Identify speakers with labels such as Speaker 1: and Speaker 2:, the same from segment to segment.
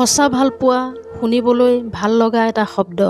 Speaker 1: সঁচা ভাল পোৱা শুনিবলৈ ভাল লগা এটা শব্দ।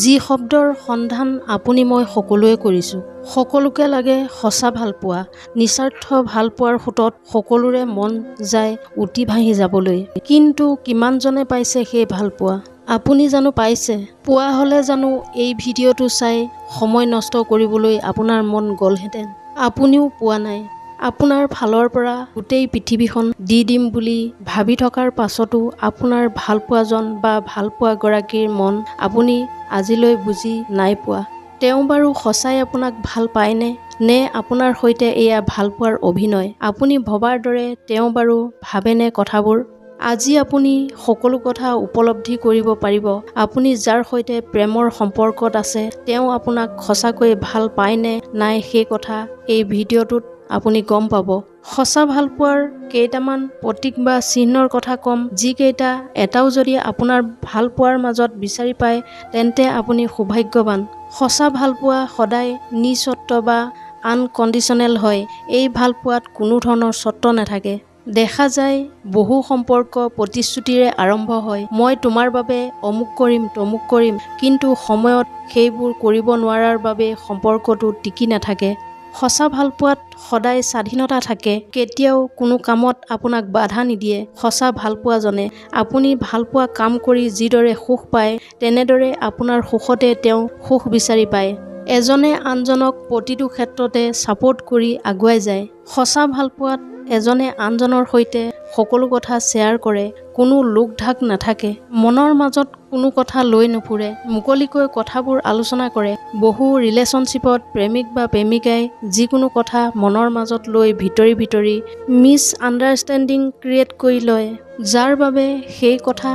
Speaker 1: যি শব্দৰ সন্ধান আপুনি মই সকলোৱে কৰিছোঁ। সকলোকে লাগে সঁচা ভাল পোৱা নিস্বাৰ্থ ভাল পোৱাৰ সোঁতত সকলোৰে মন যায় উটি ভাহি যাবলৈ। কিন্তু কিমানজনে পাইছে সেই ভাল পোৱা আপুনি জানো পাইছে? পোৱা হ'লে জানো এই ভিডিঅ'টো চাই সময় নষ্ট কৰিবলৈ আপোনাৰ মন গ'লহেঁতেন। আপুনিও পোৱা নাই। আপোনাৰ ফালৰ পৰা গোটেই পৃথিৱীখন দি দিম বুলি ভাবি থকাৰ পাছতো আপোনাৰ ভালপোৱাজন বা ভালপোৱাগৰাকীৰ মন আপুনি আজিলৈ বুজি নাই পোৱা। তেওঁ বাৰু সঁচাই আপোনাক ভাল পায়নে? নে আপোনাৰ সৈতে এয়া ভালপোৱাৰ অভিনয়? আপুনি ভবাৰ দৰে তেওঁ বাৰু ভাবেনে কথাবোৰ? আজি আপুনি সকলো কথা উপলব্ধি কৰিব পাৰিব। আপুনি যাৰ সৈতে প্ৰেমৰ সম্পৰ্কত আছে তেওঁ আপোনাক সঁচাকৈ ভাল পায়নে নাই সেই কথা এই ভিডিঅ'টোত আপুনি গম পাব। সঁচা ভালপোৱাৰ কেইটামান প্ৰতীক বা চিহ্নৰ কথা ক'ম যিকেইটা এটাও যদি আপোনাৰ ভালপোৱাৰ মাজত বিচাৰি পায় তেন্তে আপুনি সৌভাগ্যৱান। সঁচা ভালপোৱা সদায় নিস্বত্ব বা আনকণ্ডিশ্যনেল হয়। এই ভালপোৱাত কোনো ধৰণৰ চৰ্ত নাথাকে। দেখা যায় বহু সম্পৰ্ক প্ৰতিশ্ৰুতিৰে আৰম্ভ হয়। মই তোমাৰ বাবে অমুক কৰিম তমুক কৰিম কিন্তু সময়ত সেইবোৰ কৰিব নোৱাৰাৰ বাবে সম্পৰ্কটো টিকি নাথাকে। সঁচা ভালপোৱাত সদায় স্বাধীনতা থাকে কেতিয়াও কোনো কামত আপোনাক বাধা নিদিয়ে। সঁচা ভালপোৱাজনে আপুনি ভালপোৱা কাম কৰি যিদৰে সুখ পায় তেনেদৰে আপোনাৰ সুখতে তেওঁ সুখ বিচাৰি পায়। এজনে আনজনক প্ৰতিটো ক্ষেত্ৰতে ছাপোৰ্ট কৰি আগুৱাই যায়। সঁচা ভালপোৱাত এজনে আনজনৰ সৈতে সকলো কথা শ্বেয়াৰ কৰে কোনো লোক ঢাক নাথাকে মনৰ মাজত কোনো কথা লৈ নুফুৰে মুকলিকৈ কথাবোৰ আলোচনা কৰে বহু ৰিলেশ্যনশ্বিপত প্ৰেমিক বা প্ৰেমিকাই যিকোনো কথা মনৰ মাজত লৈ ভিতৰি ভিতৰি মিছ আণ্ডাৰষ্টেণ্ডিং ক্ৰিয়েট কৰি লয় যাৰ বাবে সেই কথা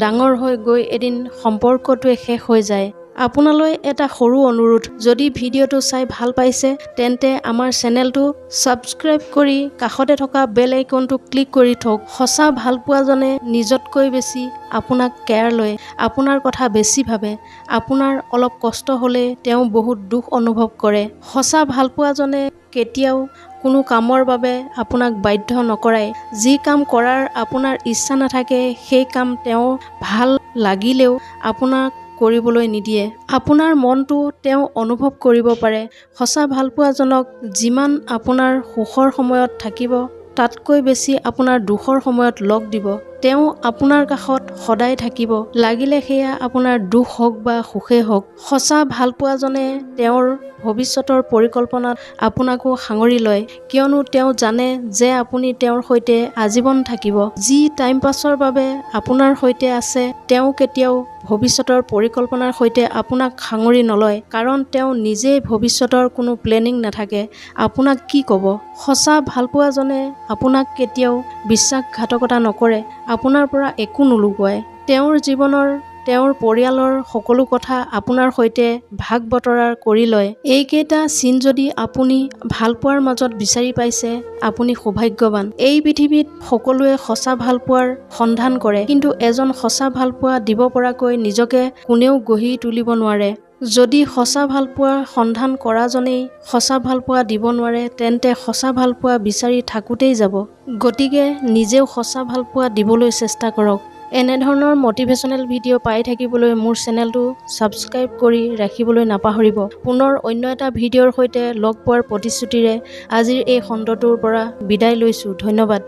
Speaker 1: ডাঙৰ হৈ গৈ এদিন সম্পৰ্কটোৱে শেষ হৈ যায়। আপোনালৈ এটা সৰু অনুৰোধ। যদি ভিডিঅ'টো চাই ভাল পাইছে তেন্তে আমাৰ চেনেলটো ছাবস্ক্ৰাইব কৰি কাষতে থকা বেল আইকনটো ক্লিক কৰি থওক। সঁচা ভালপোৱাজনে নিজতকৈ বেছি আপোনাক কেয়াৰ লয় আপোনাৰ কথা বেছি ভাবে আপোনাৰ অলপ কষ্ট হ'লে তেওঁ বহুত দুখ অনুভৱ কৰে। সঁচা ভালপোৱাজনে কেতিয়াও কোনো কামৰ বাবে আপোনাক বাধ্য নকৰাই। যি কাম কৰাৰ আপোনাৰ ইচ্ছা নাথাকে সেই কাম তেওঁ ভাল লাগিলেও আপোনাক কৰিবলৈ নিদিয়ে। আপোনাৰ মনটো তেওঁ অনুভৱ কৰিব পাৰে। সঁচা ভালপোৱাজনক যিমান আপোনাৰ সুখৰ সময়ত থাকিব তাতকৈ বেছি আপোনাৰ দুখৰ সময়ত লগ দিব। তেওঁ আপোনাৰ কাষত সদায় থাকিব। লাগিলে সেয়া আপোনাৰ দুখ হওক বা সুখেই হওক সঁচা ভালপোৱাজনে তেওঁৰ ভৱিষ্যতৰ পৰিকল্পনাত আপোনাকো সাঙুৰি লয়। কিয়নো তেওঁ জানে যে আপুনি তেওঁৰ সৈতে আজীৱন থাকিব। যি টাইম পাছৰ বাবে আপোনাৰ সৈতে আছে তেওঁ কেতিয়াও ভৱিষ্যতৰ পৰিকল্পনাৰ সৈতে আপোনাক সাঙুৰি নলয়। কাৰণ তেওঁ নিজেই ভৱিষ্যতৰ কোনো প্লেনিং নাথাকে। আপোনাক কি ক'ব? সঁচা ভালপোৱাজনে আপোনাক কেতিয়াও বিশ্বাসঘাতকতা নকৰে। আপোনাৰ পৰা একো নুলুকুৱায় তেওঁৰ জীৱনৰ তেওঁৰ পৰিয়ালৰ সকলো কথা আপোনাৰ সৈতে ভাগ বতৰা কৰি লয়। এইকেইটা চিন যদি আপুনি ভালপোৱাৰ মাজত বিচাৰি পাইছে আপুনি সৌভাগ্যৱান। এই পৃথিৱীত সকলোৱে সঁচা ভালপোৱাৰ সন্ধান কৰে কিন্তু এজন সঁচা ভালপোৱা দিব পৰাকৈ নিজকে কোনেও গঢ়ি তুলিব নোৱাৰে। যদি সঁচা ভালপোৱাৰ সন্ধান কৰাজনেই সঁচা ভালপোৱা দিব নোৱাৰে তেন্তে সঁচা ভালপোৱা বিচাৰি থাকোঁতেই যাব। গতিকে নিজেও সঁচা ভালপোৱা দিবলৈ চেষ্টা কৰক। এনেধৰণৰ মটিভেশ্যনেল ভিডিঅ' পাই থাকিবলৈ মোৰ চেনেলটো ছাবস্ক্ৰাইব কৰি ৰাখিবলৈ নাপাহৰিব। পুনৰ অন্য এটা ভিডিঅ'ৰ সৈতে লগ পোৱাৰ প্ৰতিশ্ৰুতিৰে আজিৰ এই খণ্ডটোৰ পৰা বিদায় লৈছোঁ। ধন্যবাদ।